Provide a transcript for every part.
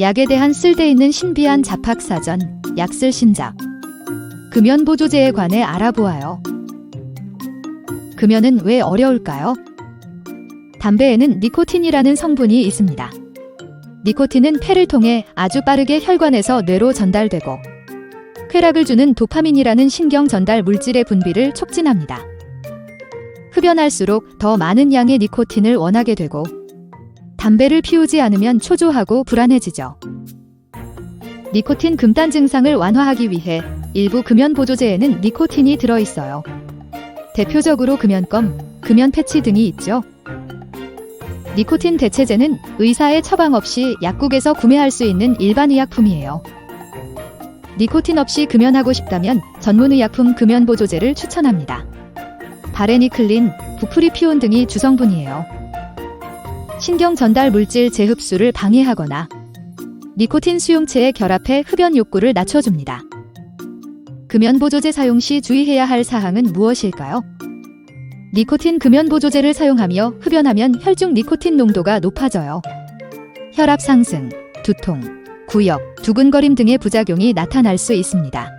약에 대한 쓸데있는 신비한 잡학사전, 약쓸 신작. 금연 보조제에 관해 알아보아요. 금연은 왜 어려울까요? 담배에는 니코틴이라는 성분이 있습니다. 니코틴은 폐를 통해 아주 빠르게 혈관에서 뇌로 전달되고 쾌락을 주는 도파민이라는 신경 전달 물질의 분비를 촉진합니다. 흡연할수록 더 많은 양의 니코틴을 원하게 되고 담배를 피우지 않으면 초조하고 불안해지죠. 니코틴 금단 증상을 완화하기 위해 일부 금연 보조제에는 니코틴이 들어 있어요. 대표적으로 금연껌, 금연 패치 등이 있죠. 니코틴 대체제는 의사의 처방 없이 약국에서 구매할 수 있는 일반 의약품이에요. 니코틴 없이 금연하고 싶다면 전문 의약품 금연 보조제를 추천합니다. 바레니클린, 부프리피온 등이 주성분이에요. 신경 전달 물질 재흡수를 방해하거나 니코틴 수용체에 결합해 흡연 욕구를 낮춰줍니다. 금연 보조제 사용 시 주의해야 할 사항은 무엇일까요? 니코틴 금연 보조제를 사용하며 흡연하면 혈중 니코틴 농도가 높아져요. 혈압 상승, 두통, 구역, 두근거림 등의 부작용이 나타날 수 있습니다.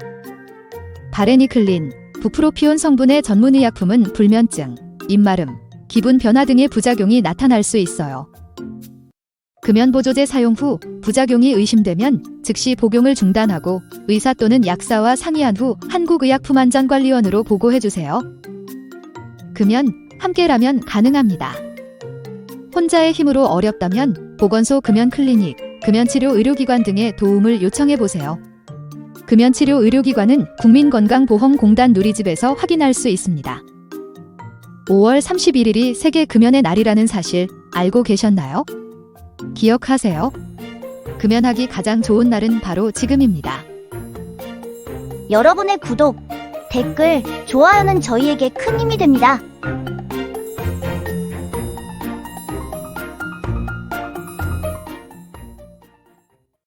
바레니클린, 부프로피온 성분의 전문의약품은 불면증, 입마름, 기분 변화 등의 부작용이 나타날 수 있어요. 금연 보조제 사용 후 부작용이 의심되면 즉시 복용을 중단하고 의사 또는 약사와 상의한 후 한국의약품안전관리원으로 보고해 주세요. 금연 함께라면 가능합니다. 혼자의 힘으로 어렵다면 보건소 금연 클리닉, 금연치료 의료기관 등의 도움을 요청해 보세요. 금연치료 의료기관은 국민건강보험공단 누리집에서 확인할 수 있습니다. 5월 31일이 세계 금연의 날이라는 사실 알고 계셨나요? 기억하세요. 금연하기 가장 좋은 날은 바로 지금입니다. 여러분의 구독, 댓글, 좋아요는 저희에게 큰 힘이 됩니다.